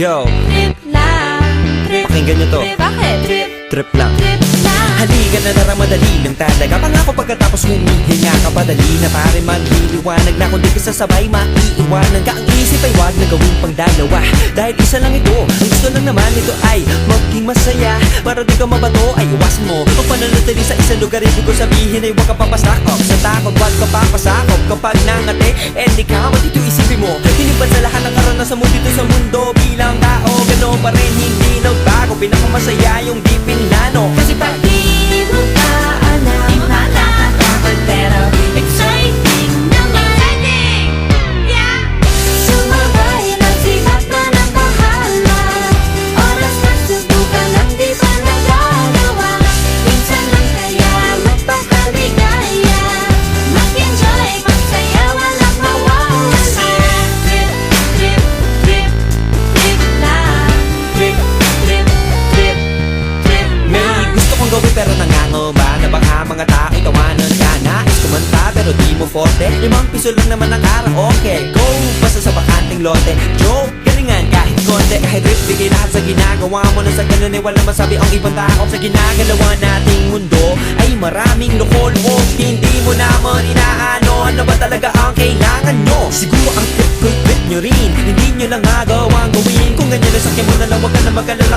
Yo, Trip lang, trip, pakinggan nyo to. Trip, bakit? Trip, Trip lang. Trip lang Halika na tara madali lang talaga. Pangako pagkatapos humihinga ka padali na. Pare magliliwanag na. Kung di ka sasabay maiiwanan ka. Ang isip ay wag na gawin pang dalawa. Dahil isa lang ito. Ang gusto lang naman nito ay maging masaya. Para di ka mabato ay iwasan mo. Kung pananatili sa isang lugar Ibig ko sabihin ay huwag ka papasakop Sa takot wag ka papasakop Pinakamasaya yung di pinlano. Kasi Pag forte. Limang piso lang naman ang karaoke. Go! Basta sa bakanting lote. Joke! Galingan kahit konti. Kahit rip bigay lahat sa ginagawa mo Na sa ganun ay walang masabi ang ibang tao Sa ginagalawa nating mundo. Ay maraming loko-loko Hindi mo naman inaano. Ano ba talaga ang kailangan nyo? Siguro ang trip ko trip nyo rin. Hindi nyo lang magawang gawin. Kung ganyan na sakyan mo na lang Huwag ka na mag-alala